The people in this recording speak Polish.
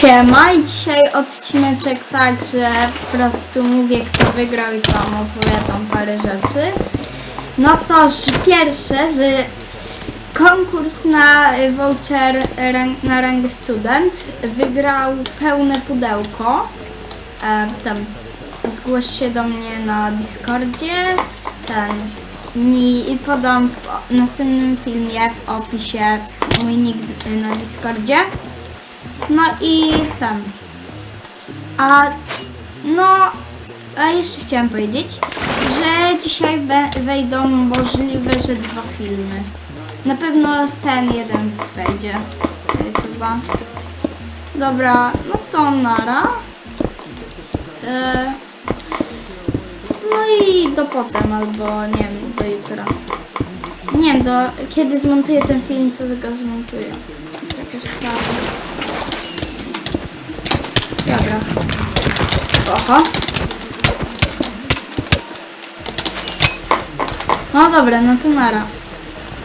Siema i dzisiaj odcineczek tak, że po prostu mówię kto wygrał i tam opowiadam parę rzeczy. No to pierwsze, że konkurs na voucher na rangę student wygrał pełne pudełko. E, tam zgłoś się do mnie na Discordzie. Ten i, podam w następnym filmie w opisie mój nick na Discordzie. No i ten. A no, a jeszcze chciałam powiedzieć, że dzisiaj we, wejdą możliwe, że dwa filmy. Na pewno ten jeden wejdzie. y, Chyba. Dobra, no to nara. E, no i do potem, albo nie wiem, do jutra. Nie wiem, do kiedy zmontuję ten film, to go zmontuję. Tak już. Dobra. Oho. No dobra, no to nara.